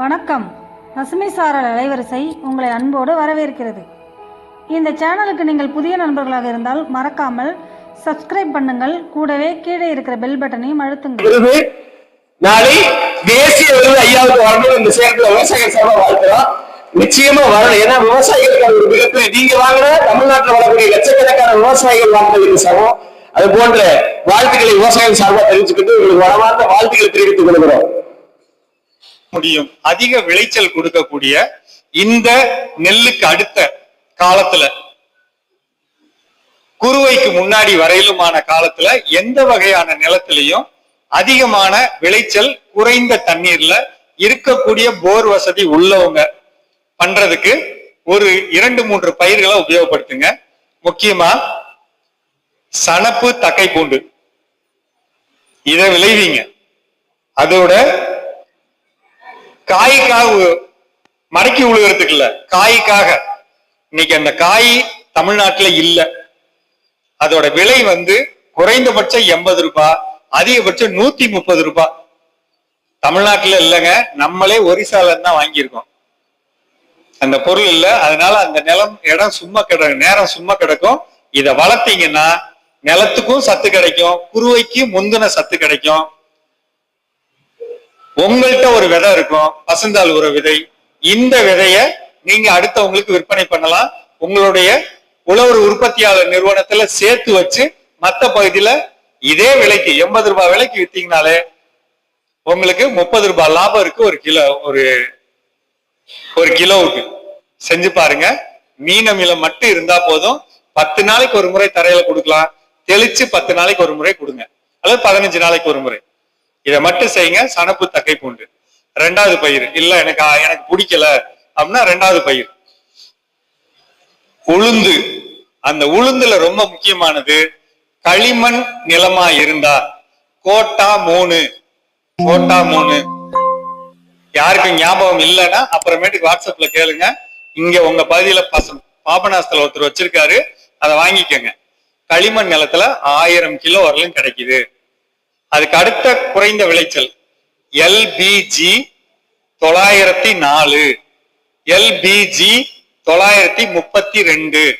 வணக்கம். பசுமை சாரல் அலைவரிசை உங்களை அன்போடு வரவேற்கிறது. இந்த சேனலுக்கு நீங்கள் புதிய நண்பர்களாக இருந்தால் மறக்காமல் சப்ஸ்கிரைப் பண்ணுங்கள். கூடவே கீழே இருக்கிற பெல் பட்டனையும் அழுத்துங்கள். நாளை தேசிய விருது ஐயாவுக்கு வரணும். இந்த சேர்த்துல விவசாயிகள் சார்பாக வாழ்த்துறோம். நிச்சயமா வரணும். ஏன்னா விவசாயிகளுக்கு ஒரு மிகப்பெரிய நீங்க வாங்கினா தமிழ்நாட்டில் வரக்கூடிய லட்சக்கணக்கான விவசாயிகள் வாங்குறதுக்கு சமம். அது போன்ற வாழ்த்துக்களை விவசாயிகள் சார்பாக தெரிவிச்சுக்கிட்டு உங்களுக்கு வரமார்ந்த வாழ்த்துக்களை தெரிவித்துக் கொள்கிறோம். முடியும். அதிக விளைச்சல் கொடுக்கக்கூடிய இந்த நெல்லுக்கு அடுத்த காலத்துல குருவைக்கு முன்னாடி வரையிலுமான காலத்துல எந்த வகையான நிலத்திலையும் அதிகமான விளைச்சல் குறைந்த தண்ணீர்ல இருக்கக்கூடிய போர் வசதி உள்ளவங்க பண்றதுக்கு ஒரு இரண்டு மூன்று பயிர்களை உபயோகப்படுத்துங்க. முக்கியமா சனப்பு தக்கை பூண்டு. இதை விளைவிங்க. அதோட காய்க்காக மடக்கி விழுகிறதுக்கு இல்ல. காய்க்காக. இன்னைக்கு அந்த காய் தமிழ்நாட்டுல இல்ல. அதோட விலை வந்து குறைந்தபட்சம் எண்பது ரூபாய் அதிகபட்சம் நூத்தி முப்பது ரூபாய் தமிழ்நாட்டுல இல்லைங்க. நம்மளே ஒரிசால தான் வாங்கியிருக்கோம். அந்த பொருள் இல்ல. அதனால அந்த நிலம் இடம் சும்மா கிட நேரம் சும்மா கிடக்கும். இதை வளர்த்தீங்கன்னா நிலத்துக்கும் சத்து கிடைக்கும். குருவைக்கு முந்தின சத்து கிடைக்கும். உங்கள்கிட்ட ஒரு விதை இருக்கும் பசந்தால் உர விதை. இந்த விதைய நீங்க அடுத்தவங்களுக்கு விற்பனை பண்ணலாம். உங்களுடைய உழவர் உற்பத்தியாளர் நிறுவனத்துல சேர்த்து வச்சு மத்த பகுதியில இதே விலைக்கு எண்பது ரூபாய் விலைக்கு வித்தீங்கனாலே உங்களுக்கு முப்பது ரூபாய் லாபம் இருக்கு ஒரு கிலோ ஒரு ஒரு கிலோவுக்கு. செஞ்சு பாருங்க. மீன மீளம் மட்டும் இருந்தா போதும். பத்து நாளைக்கு ஒரு முறை தரையில கொடுக்கலாம். தெளிச்சு பத்து நாளைக்கு ஒரு முறை கொடுங்க. அல்லது பதினஞ்சு நாளைக்கு ஒரு முறை. இதை மட்டும் செய்யுங்க சனப்பு தக்கை பூண்டு ரெண்டாவது பயிர். இல்ல எனக்கு எனக்கு பிடிக்கல அப்படின்னா ரெண்டாவது பயிர். உளுந்து. அந்த உளுந்துல ரொம்ப முக்கியமானது களிமண் நிலமா இருந்தா கோட்டா மூணு. கோட்டா மூணு. யாருக்கும் ஞாபகம் இல்லைன்னா அப்புறமேட்டுக்கு வாட்ஸ்அப்ல கேளுங்க. இங்க உங்க பகுதியில பசங்க பாபநாசத்துல ஒருத்தர் வச்சிருக்காரு. அதை வாங்கிக்கோங்க. களிமண் நிலத்துல ஆயிரம் கிலோ வரலும் கிடைக்குது. அதுக்கு அடுத்த குறைந்த விளைச்சல் எல்பிஜி தொள்ளாயிரத்தி நாலு. எல்பிஜி தொள்ளாயிரத்தி முப்பத்தி ரெண்டு.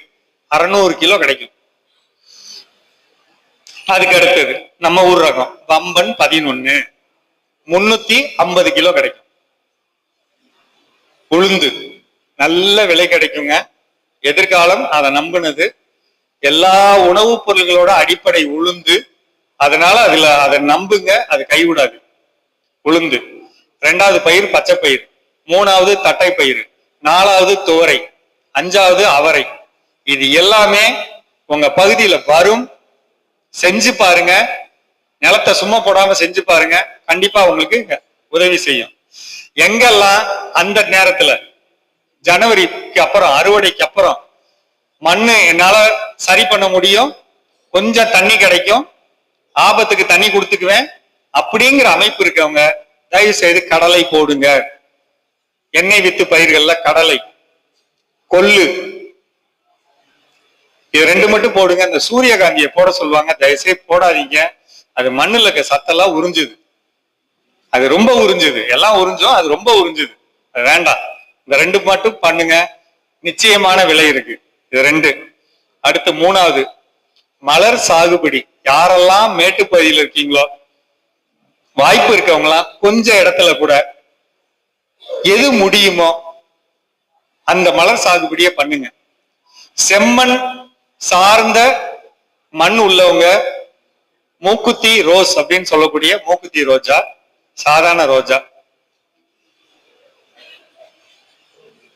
அறுநூறு கிலோ கிடைக்கும். அதுக்கு அடுத்தது நம்ம ஊர் ரகம் வம்பன் பதினொன்னு. முன்னூத்தி ஐம்பது கிலோ கிடைக்கும். உளுந்து நல்ல விலை கிடைக்குங்க. எதிர்காலம் அதை நம்பினது. எல்லா உணவுப் பொருள்களோட அடிப்படை உளுந்து அதனால அதுல அதை நம்புங்க அது கைவிடாது. உளுந்து. ரெண்டாவது பயிர் பச்சை பயிர் மூணாவது தட்டை பயிர் நாலாவது துவரை. அஞ்சாவது அவரை. இது எல்லாமே உங்க பகுதியில வரும். செஞ்சு பாருங்க. நிலத்தை சும்மா போடாம செஞ்சு பாருங்க. கண்டிப்பா உங்களுக்கு உதவி செய்யும். எங்கெல்லாம் அந்த நேரத்துல ஜனவரிக்கு அப்புறம் அறுவடைக்கு அப்புறம் மண்ணு என்னால சரி பண்ண முடியும்? கொஞ்சம் தண்ணி கிடைக்கும். ஆபத்துக்கு தண்ணி கொடுத்துக்குவேன். அப்படிங்கிற அமைப்பு இருக்கவங்க தயவு செய்து கடலை போடுங்க. எண்ணெய் வித்து பயிர்கள்ல கடலை. கொள்ளு. இது ரெண்டு மட்டும் போடுங்க. இந்த சூரியகாந்தியை போட சொல்லுவாங்க. தயவுசெய்து போடாதீங்க. அது மண்ணுல இருக்க சத்தெல்லாம் உறிஞ்சுது. அது ரொம்ப உறிஞ்சுது. எல்லாம் உறிஞ்சோம் அது ரொம்ப உறிஞ்சுது. அது வேண்டாம். இந்த ரெண்டு மட்டும் பண்ணுங்க. நிச்சயமான விலை இருக்கு. இது ரெண்டு. அடுத்து மூணாவது. மலர் சாகுபடி. யாரெல்லாம் மேட்டுப்பகுதியில் இருக்கீங்களோ வாய்ப்பு இருக்கவங்களாம் கொஞ்ச இடத்துல கூட எது முடியுமோ அந்த மலர் சாகுபடியை பண்ணுங்க. செம்மண் சார்ந்த மண் உள்ளவங்க மூக்குத்தி ரோஸ் அப்படின்னு சொல்லக்கூடிய மூக்குத்தி ரோஜா சாதாரண ரோஜா.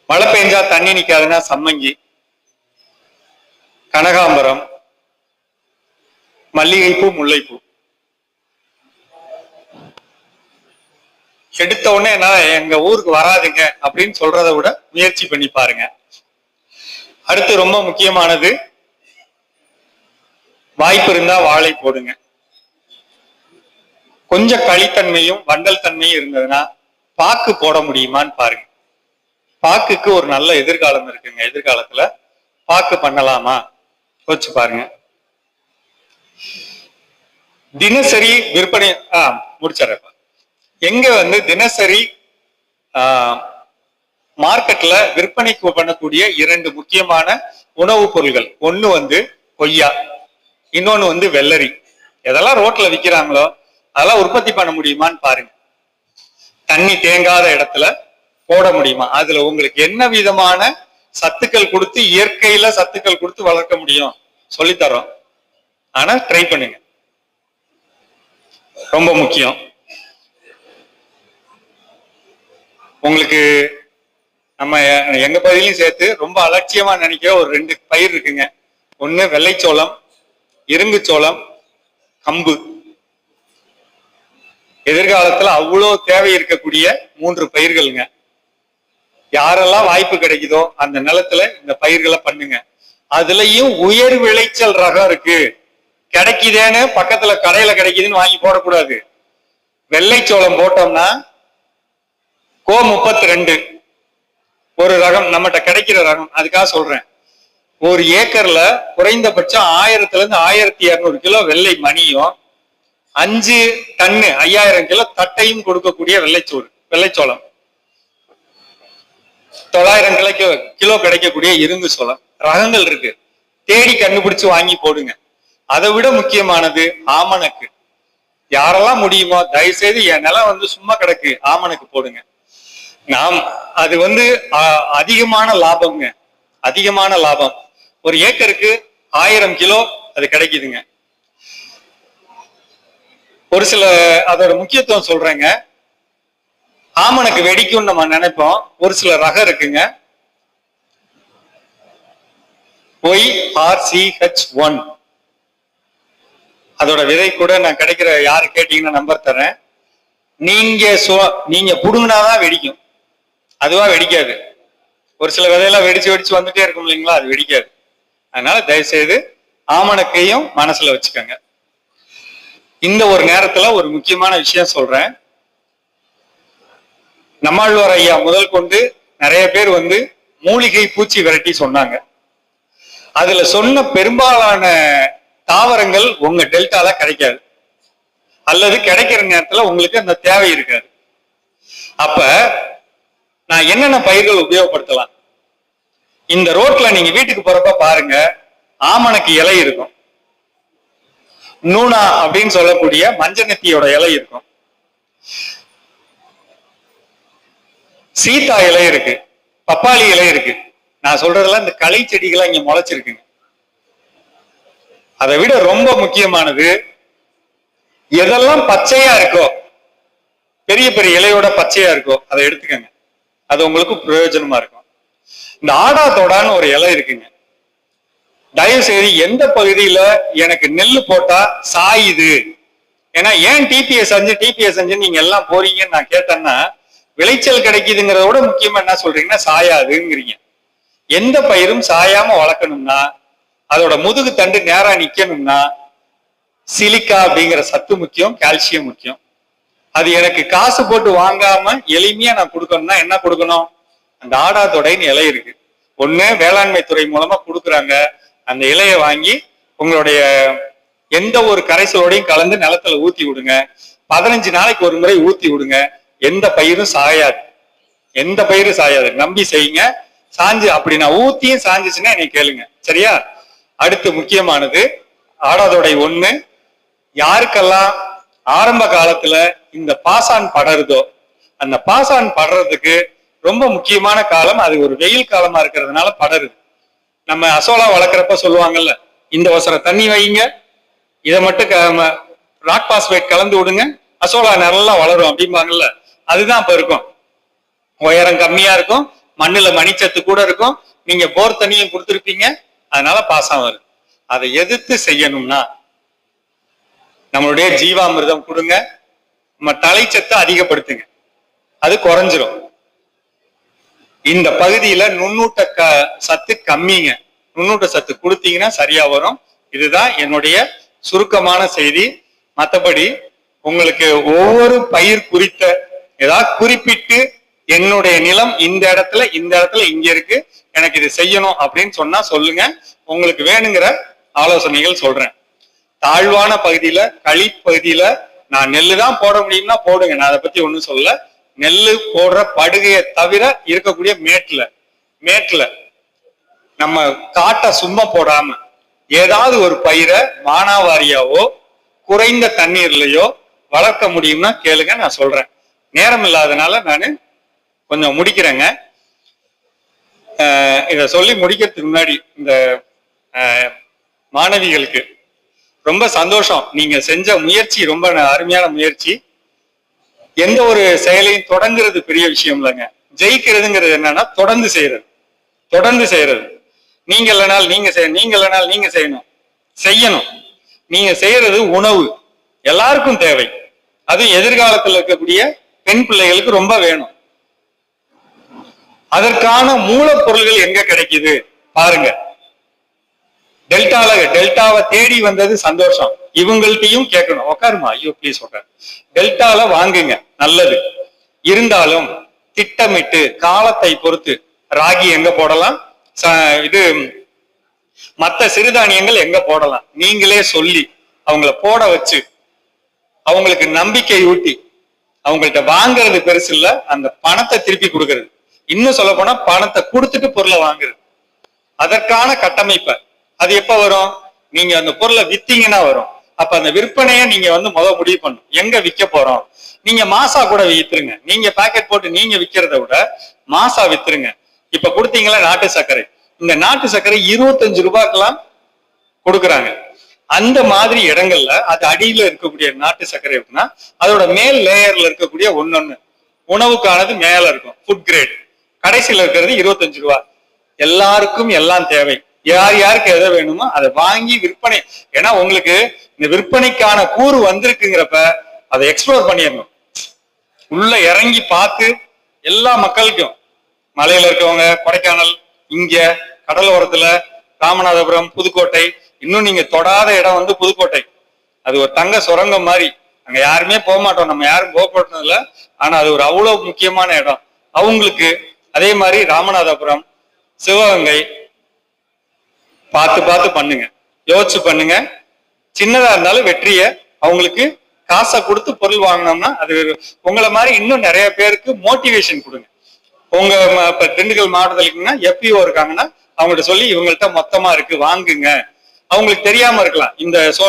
மழை பெஞ்சா தண்ணி நிக்காதுன்னா சம்மங்கி கனகாம்பரம் மல்லிகைப்பூ முல்லைப்பூ. எடுத்த உடனே என்னால எங்க ஊருக்கு வராதுங்க அப்படின்னு சொல்றதை விட முயற்சி பண்ணி பாருங்க. அடுத்து ரொம்ப முக்கியமானது வாய்ப்பு இருந்தா வாழை போடுங்க. கொஞ்சம் களித்தன்மையும் வண்டல் தன்மையும் இருந்ததுன்னா பாக்கு போட முடியுமான்னு பாருங்க. பாக்குக்கு ஒரு நல்ல எதிர்காலம் இருக்குங்க. எதிர்காலத்துல பாக்கு பண்ணலாமா? யோசிச்சு பாருங்க. தினசரி விற்பனை ஆ முடிச்சிடறேன். எங்க வந்து தினசரி மார்க்கெட்ல விற்பனைக்கு பண்ணக்கூடிய இரண்டு முக்கியமான உணவுப் பொருள்கள். ஒண்ணு வந்து கொய்யா இன்னொன்னு வந்து வெள்ளரி. எதெல்லாம் ரோட்ல விக்கிறாங்களோ அதெல்லாம் உற்பத்தி பண்ண முடியுமான்னு பாருங்க. தண்ணி தேங்காத இடத்துல போட முடியுமா? அதுல உங்களுக்கு என்ன விதமான சத்துக்கள் கொடுத்து இயற்கையில சத்துக்கள் கொடுத்து வளர்க்க முடியும்? சொல்லித்தரோம். ஆனா ட்ரை பண்ணுங்க. ரொம்ப முக்கியம். உங்களுக்கு நம்ம எங்க பகுதியிலையும் சேர்த்து ரொம்ப அலட்சியமா நினைக்கிற ஒரு ரெண்டு பயிர் இருக்குங்க. ஒண்ணு வெள்ளைச்சோளம் இரும்புச்சோளம் கம்பு. எதிர்காலத்துல அவ்வளோ தேவை இருக்கக்கூடிய மூன்று பயிர்களுங்க. யாரெல்லாம் வாய்ப்பு கிடைக்குதோ அந்த நிலத்துல இந்த பயிர்களை பண்ணுங்க. அதுலயும் உயர் விளைச்சல் ரகம் இருக்கு. கிடைக்குதேன்னு பக்கத்துல கடையில கிடைக்குதுன்னு வாங்கி போடக்கூடாது. வெள்ளைச்சோளம் போட்டோம்னா கோ முப்பத்தி ரெண்டு ஒரு ரகம் நம்மகிட்ட கிடைக்கிற ரகம். அதுக்காக சொல்றேன். ஒரு ஏக்கர்ல குறைந்தபட்சம் ஆயிரத்துல இருந்து ஆயிரத்தி இருநூறு கிலோ வெள்ளை மணியும் அஞ்சு டன்னு ஐயாயிரம் கிலோ தட்டையும் கொடுக்கக்கூடிய வெள்ளைச்சோறு வெள்ளைச்சோளம் தொள்ளாயிரம் கிலோ கிலோ கிடைக்கக்கூடிய இரும்பு சோளம். ரகங்கள் இருக்கு. தேடி கண்டுபிடிச்சு வாங்கி போடுங்க. அதை விட முக்கியமானது ஆமணக்கு. யாரெல்லாம் முடியுமோ தயவு செய்து என் நிலம் வந்து சும்மா கிடக்கு ஆமணக்கு போடுங்க. நாம் அது வந்து அ- அதிகமான லாபம்ங்க. அதிகமான லாபம். ஒரு ஏக்கருக்கு ஆயிரம் கிலோ அது கிடைக்குதுங்க. ஒரு சில அதோட முக்கியத்துவம் சொல்றேங்க. ஆமணக்கு வெடிக்கும்னு நம்ம நினைப்போம். ஒரு சில ரகம் இருக்குங்க. Y R C H one. அதோட விதை கூட நான் கிடைக்கிற யாரு கேட்டீங்கன்னா நம்பர் தரேன் நீங்க சொ- நீங்க புடுங்கினாதான் வெடிக்கும். அதுவா வெடிக்காது. ஒரு சில விதையெல்லாம் வெடிச்சு வெடிச்சு வந்துட்டே இருக்கும் இல்லைங்களா? அது வெடிக்காது. அதனால தயவுசெய்து ஆமணக்கையும் மனசுல வச்சுக்கோங்க. இந்த ஒரு நேரத்துல ஒரு முக்கியமான விஷயம் சொல்றேன். நம்மாழ்வார் ஐயா முதல் கொண்டு நிறைய பேர் வந்து மூலிகை பூச்சி விரட்டி சொன்னாங்க. அதுல சொன்ன பெரும்பாலான தாவரங்கள் உங்க டெல்டால கிடைக்காது. அல்லது கிடைக்கிற நேரத்துல உங்களுக்கு அந்த தேவை இருக்காது. அப்ப நான் என்னென்ன பயிர்கள் உபயோகப்படுத்தலாம்? இந்த ரோட்ல நீங்க வீட்டுக்கு போறப்ப பாருங்க ஆமணக்கு இலை இருக்கும். நூனா அப்படின்னு சொல்லக்கூடிய மஞ்சநெத்தியோட இலை இருக்கும். சீதா இலை இருக்கு. பப்பாளி இலை இருக்கு. நான் சொல்றதெல்லாம் இந்த களை செடிகள்லாம் இங்க முளைச்சிருக்குங்க. அதை விட ரொம்ப முக்கியமானது எதெல்லாம் பச்சையா இருக்கோ பெரிய பெரிய இலையோட பச்சையா இருக்கோ அதை எடுத்துக்கங்க. அது உங்களுக்கு பிரயோஜனமா இருக்கும். இந்த ஆடா தோடான்னு ஒரு இலை இருக்குங்க. தயவு செய்து எந்த பகுதியில எனக்கு நெல் போட்டா சாயுது? ஏன்னா ஏன் டிபிஎஸ் அஞ்சு டிபிஎஸ் அஞ்சு நீங்க எல்லாம் போறீங்கன்னு நான் கேட்டேன்னா விளைச்சல் கிடைக்குதுங்கிறத விட முக்கியமா என்ன சொல்றீங்கன்னா சாயாதுங்கிறீங்க. எந்த பயிரும் சாயாம வளர்க்கணும்னா அதோட முதுகு தண்டு நேரா நிக்கணும்னா சிலிக்கா அப்படிங்கிற சத்து முக்கியம் கால்சியம் முக்கியம். அது எனக்கு காசு போட்டு வாங்காம எளிமையா நான் கொடுக்கணும்னா என்ன கொடுக்கணும்? அந்த ஆடாதொடைன்னு இலை இருக்கு. ஒண்ணு வேளாண்மை துறை மூலமா கொடுக்குறாங்க. அந்த இலையை வாங்கி உங்களுடைய எந்த ஒரு கரைசலோடையும் கலந்து நிலத்துல ஊத்தி விடுங்க. பதினஞ்சு நாளைக்கு ஒரு முறை ஊத்தி விடுங்க. எந்த பயிரும் சாயாது. எந்த பயிரும் சாயாது. நம்பி செய்யுங்க. சாஞ்சு அப்படி நான் ஊத்தியும் சாஞ்சிச்சுன்னா என்னை கேளுங்க. சரியா? அடுத்து முக்கியமானது ஆடாதொடை ஒண்ணு. யாருக்கெல்லாம் ஆரம்ப காலத்துல இந்த பாசான் படருதோ அந்த பாசான் படுறதுக்கு ரொம்ப முக்கியமான காலம் அது ஒரு வெயில் காலமா இருக்கிறதுனால படருது. நம்ம அசோலா வளர்க்குறப்ப சொல்லுவாங்கல்ல இந்த ஒசர தண்ணி வைங்க இதை மட்டும் ராக் பாஸ்பேட் கலந்து விடுங்க அசோலா நல்லா வளரும் அப்படிம்பாங்கல்ல அதுதான் இப்ப இருக்கும். உயரம் கம்மியா இருக்கும் மண்ணுல மணிச்சத்து கூட இருக்கும் நீங்க போர் தண்ணியும் கொடுத்துருப்பீங்க அதனால பாசம் வரும் அதை எதிர்த்து செய்யணும்னா நம்மளுடைய ஜீவாமிர்தம் கொடுங்க. நம்ம தலைச்சத்தை அதிகப்படுத்துங்க. அது குறைஞ்சிரும். இந்த பகுதியில நுண்ணூட்ட க சத்து கம்மிங்க. நுண்ணூட்ட சத்து கொடுத்தீங்கன்னா சரியா வரும். இதுதான் என்னுடைய சுருக்கமான செய்தி. மத்தபடி உங்களுக்கு ஒவ்வொரு பயிர் குறித்த ஏதாவது குறிப்பிட்டு என்னுடைய நிலம் இந்த இடத்துல இந்த இடத்துல இங்க இருக்கு. எனக்கு இது செய்யணும் அப்படின்னு சொன்னா சொல்லுங்க. உங்களுக்கு வேணுங்கிற ஆலோசனைகள் சொல்றேன். தாழ்வான பகுதியில களி பகுதியில நான் நெல்லு தான் போட முடியும்னா போடுங்க. நான் அதை பத்தி ஒன்றும் சொல்லல. நெல்லு போடுற படுகையை தவிர இருக்கக்கூடிய மேட்ல மேட்ல நம்ம காட்டை சும்மா போடாம ஏதாவது ஒரு பயிரை மானாவாரியாவோ குறைந்த தண்ணீர்லயோ வளர்க்க முடியும்னா கேளுங்க நான் சொல்றேன். நேரம் இல்லாதனால நான் கொஞ்சம் முடிக்கிறேங்க. இதை சொல்லி முடிக்கிறதுக்கு முன்னாடி இந்த மாணவிகளுக்கு ரொம்ப சந்தோஷம். நீங்க செஞ்ச முயற்சி ரொம்ப அருமையான முயற்சி. எந்த ஒரு செயலையும் தொடங்குறது பெரிய விஷயம் இல்லைங்க. ஜெயிக்கிறதுங்கிறது என்னன்னா தொடர்ந்து செய்யறது தொடர்ந்து செய்யறது நீங்க இல்லைனால் நீங்க செய்ய நீங்க இல்லைனால் நீங்க செய்யணும். செய்யணும். நீங்க செய்யறது உணவு. எல்லாருக்கும் தேவை. அதுவும் எதிர்காலத்தில் இருக்கக்கூடிய பெண் பிள்ளைகளுக்கு ரொம்ப வேணும். அதற்கான மூலப்பொருள்கள் எங்க கிடைக்குது? பாருங்க. டெல்டால டெல்டாவை தேடி வந்தது சந்தோஷம். இவங்கள்ட்டையும் கேட்கணும். உட்காருமா ஐயோ ப்ளீஸ் உட்காரு டெல்டால வாங்குங்க. நல்லது. இருந்தாலும் திட்டமிட்டு காலத்தை பொறுத்து ராகி எங்க போடலாம்? ச- இது மத்த சிறுதானியங்கள் எங்க போடலாம்? நீங்களே சொல்லி அவங்கள போட வச்சு அவங்களுக்கு நம்பிக்கை ஊட்டி அவங்கள்ட்ட வாங்குறது பெருசு இல்ல அந்த பணத்தை திருப்பி கொடுக்கறது. இன்னும் சொல்ல போனா பணத்தை கொடுத்துட்டு பொருளை வாங்குறது. அதற்கான கட்டமைப்பை. அது எப்ப வரும்? நீங்க அந்த பொருளை வித்தீங்கன்னா வரும். அப்ப அந்த விற்பனையை நீங்க வந்து முத முடிவு பண்ணும் எங்க விற்க போறோம்? நீங்க மாசா கூட வித்துருங்க. நீங்க பாக்கெட் போட்டு நீங்க விற்கிறத விட மாசா வித்துருங்க. இப்ப கொடுத்தீங்களா நாட்டு சர்க்கரை? இந்த நாட்டு சர்க்கரை இருபத்தஞ்சு ரூபாய்க்கெல்லாம் கொடுக்குறாங்க. அந்த மாதிரி இடங்கள்ல அது அடியில இருக்கக்கூடிய நாட்டு சர்க்கரை அப்படின்னா அதோட மேல் லேயர்ல இருக்கக்கூடிய ஒன்னொன்னு உணவுக்கானது மேல இருக்கும். ஃபுட் கிரேட் கடைசியில் இருக்கிறது இருபத்தஞ்சு ரூபா. எல்லாருக்கும் எல்லாம் தேவை. யார் யாருக்கு எதை வேணுமோ அதை வாங்கி விற்பனை. ஏன்னா உங்களுக்கு இந்த விற்பனைக்கான கூறு வந்திருக்குங்கிறப்ப அதை எக்ஸ்ப்ளோர் பண்ணிடணும். உள்ள இறங்கி பார்த்து எல்லா மக்களுக்கும் மலையில இருக்கவங்க கொடைக்கானல் இங்க கடலோரத்துல ராமநாதபுரம் புதுக்கோட்டை இன்னும் நீங்க தொடாத இடம் வந்து புதுக்கோட்டை. அது ஒரு தங்க சுரங்கம் மாதிரி. அங்க யாருமே போக மாட்டோம். நம்ம யாரும் போக போட்டதில்ல ஆனா அது ஒரு அவ்வளவு முக்கியமான இடம். அவங்களுக்கு அதே மாதிரி ராமநாதபுரம் சிவகங்கை பார்த்து பார்த்து பண்ணுங்க. யோசிச்சு பண்ணுங்க. சின்னதா இருந்தாலும் வெற்றிய அவங்களுக்கு காசை கொடுத்து பொருள் வாங்கினோம்னா அது உங்களை மாதிரி இன்னும் நிறைய பேருக்கு மோட்டிவேஷன் கொடுங்க. உங்க இப்ப திண்டுக்கல் மாவட்டத்தில் எப்பயோ எப்பிஓ இருக்காங்கன்னா அவங்கள்ட்ட சொல்லி இவங்கள்ட்ட மொத்தமா இருக்கு வாங்குங்க. அவங்களுக்கு தெரியாம இருக்கலாம். இந்த சோ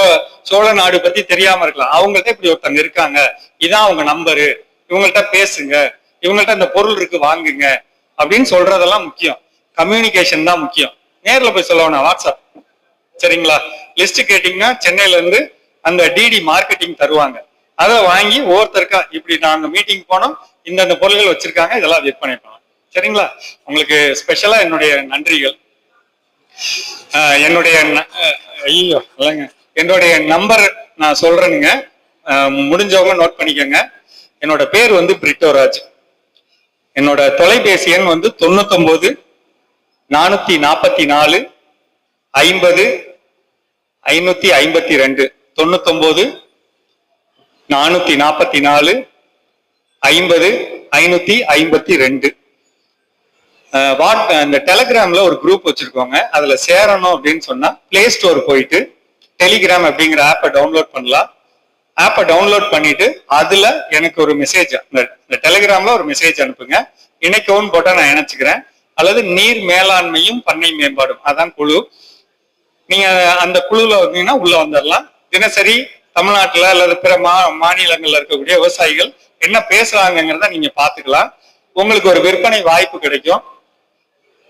சோழ நாடு பத்தி தெரியாம இருக்கலாம். அவங்கள்ட்ட இப்படி ஒருத்தங்க இருக்காங்க. இதான் அவங்க நம்பரு இவங்கள்ட்ட பேசுங்க. இவங்கள்ட்ட இந்த பொருள் இருக்கு வாங்குங்க. அப்படின்னு சொல்றதெல்லாம் முக்கியம். கம்யூனிகேஷன் தான் முக்கியம். நேரில் போய் சொல்லணும் வாட்ஸ்அப். சரிங்களா? லிஸ்ட் கேட்டீங்கன்னா சென்னையில இருந்து அந்த டிடி மார்க்கெட்டிங் தருவாங்க. அதை வாங்கி ஒவ்வொருத்தருக்கா இப்படி நாங்கள் மீட்டிங் போனோம். இந்தந்த பொருள்கள் வச்சிருக்காங்க இதெல்லாம் விற்பனை பண்ணலாம். சரிங்களா? உங்களுக்கு ஸ்பெஷலா என்னுடைய நன்றிகள். என்னுடைய ந- ஐயோ இல்லைங்க. என்னுடைய நம்பர் நான் சொல்றேனுங்க. முடிஞ்சவங்க நோட் பண்ணிக்கோங்க. என்னோட பேர் வந்து பிரிட்டோராஜ். என்னோட தொலைபேசி எண் வந்து தொண்ணூத்தொன்பது நானூத்தி நாற்பத்தி நாலு ஐம்பது ஐநூத்தி ஐம்பத்தி ரெண்டு தொண்ணூத்தொன்பது நானூத்தி நாற்பத்தி நாலு ஐம்பது ஐநூத்தி ஐம்பத்தி ரெண்டு வாட் இந்த டெலிகிராம்ல ஒரு குரூப் வச்சிருக்கோங்க. அதுல சேரணும் அப்படின்னு சொன்னா பிளே ஸ்டோர் போயிட்டு டெலிகிராம் அப்படிங்கிற ஆப்பை டவுன்லோட் பண்ணலாம். ஆப்பை டவுன்லோட் பண்ணிட்டு அதுல எனக்கு ஒரு மெசேஜ் இந்த டெலிகிராம்ல ஒரு மெசேஜ் அனுப்புங்க. இணைக்கவும் போட்டா நான் இணைச்சுக்கிறேன். அல்லது நீர் மேலாண்மையும் பண்ணை மேம்பாடும். அதான் குழு. நீங்க அந்த குழுல வந்தீங்கன்னா உள்ள வந்துடலாம். தினசரி தமிழ்நாட்டுல அல்லது பிற மா மாநிலங்கள்ல இருக்கக்கூடிய விவசாயிகள் என்ன பேசுறாங்கிறத நீங்க பாத்துக்கலாம் உங்களுக்கு ஒரு விற்பனை வாய்ப்பு கிடைக்கும்.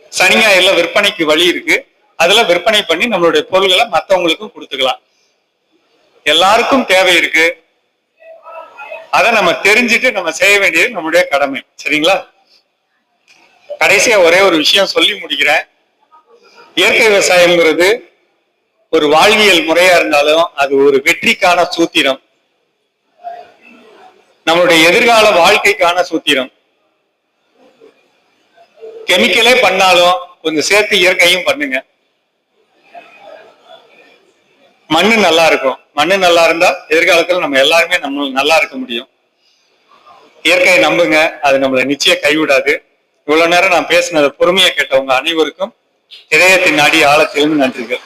சனி ஞாயிறுல விற்பனைக்கு வழி இருக்கு. அதுல விற்பனை பண்ணி நம்மளுடைய பொருள்களை மற்றவங்களுக்கும் கொடுத்துக்கலாம். எல்லாருக்கும் தேவை இருக்கு. அதை நம்ம தெரிஞ்சுட்டு நம்ம செய்ய வேண்டியது நம்முடைய கடமை. சரிங்களா? கடைசியா ஒரே ஒரு விஷயம் சொல்லி முடிக்கிறேன். இயற்கை விவசாயம்ங்கிறது ஒரு வாழ்வியல் முறையா இருந்தாலும் அது ஒரு வெற்றிக்கான சூத்திரம். நம்மளுடைய எதிர்கால வாழ்க்கைக்கான சூத்திரம். கெமிக்கலே பண்ணாலும் கொஞ்சம் சேர்த்து இயற்கையும் பண்ணுங்க. மண்ணு நல்லா இருக்கும். மண்ணு நல்லா இருந்தா எதிர்காலத்துல நம்ம எல்லாருமே நம்ம நல்லா இருக்க முடியும். இயற்கையை நம்புங்க. அது நம்மளை நிச்சயம் கைவிடாது. இவ்வளவு நேரம் நான் பேசினதை பொறுமையை கேட்டவங்க அனைவருக்கும் இதயத்தின் அடி ஆழத்திலும் நன்றிகள்.